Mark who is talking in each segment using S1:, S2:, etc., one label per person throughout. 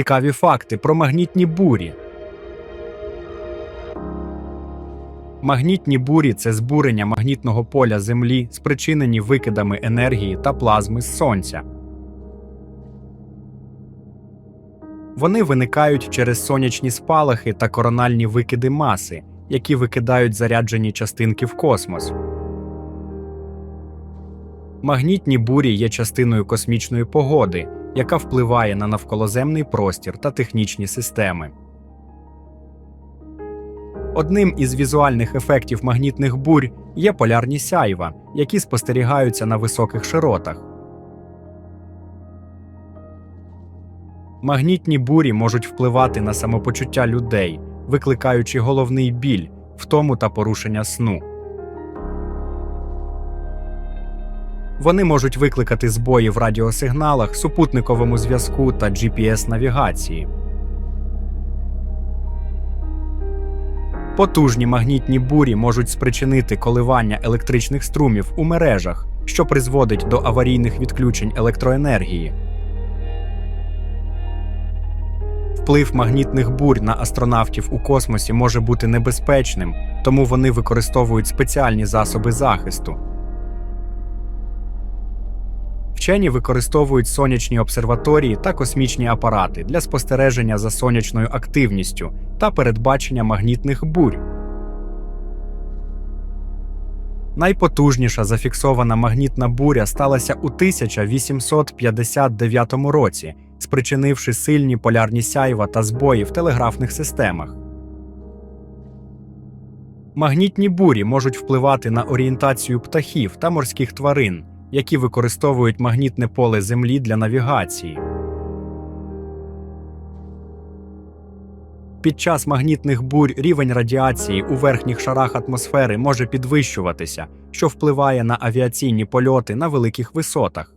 S1: цікаві факти про магнітні бурі. Магнітні бурі це збурення магнітного поля Землі, спричинені викидами енергії та плазми з Сонця. Вони виникають через сонячні спалахи та корональні викиди маси, які викидають заряджені частинки в космос. Магнітні бурі є частиною космічної погоди, яка впливає на навколоземний простір та технічні системи. Одним із візуальних ефектів магнітних бурь є полярні сяйва, які спостерігаються на високих широтах. Магнітні бурі можуть впливати на самопочуття людей, викликаючи головний біль, втому та порушення сну. Вони можуть викликати збої в радіосигналах, супутниковому зв'язку та GPS-навігації. Потужні магнітні бурі можуть спричинити коливання електричних струмів у мережах, що призводить до аварійних відключень електроенергії. Вплив магнітних бурь на астронавтів у космосі може бути небезпечним, тому вони використовують спеціальні засоби захисту. Вчені використовують сонячні обсерваторії та космічні апарати для спостереження за сонячною активністю та передбачення магнітних бурь. Найпотужніша зафіксована магнітна буря сталася у 1859 році, спричинивши сильні полярні сяйва та збої в телеграфних системах. Магнітні бурі можуть впливати на орієнтацію птахів та морських тварин, які використовують магнітне поле Землі для навігації. Під час магнітних бурь рівень радіації у верхніх шарах атмосфери може підвищуватися, що впливає на авіаційні польоти на великих висотах.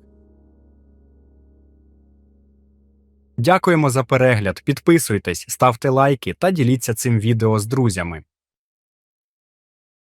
S1: Дякуємо за перегляд, підписуйтесь, ставте лайки та діліться цим відео з друзями.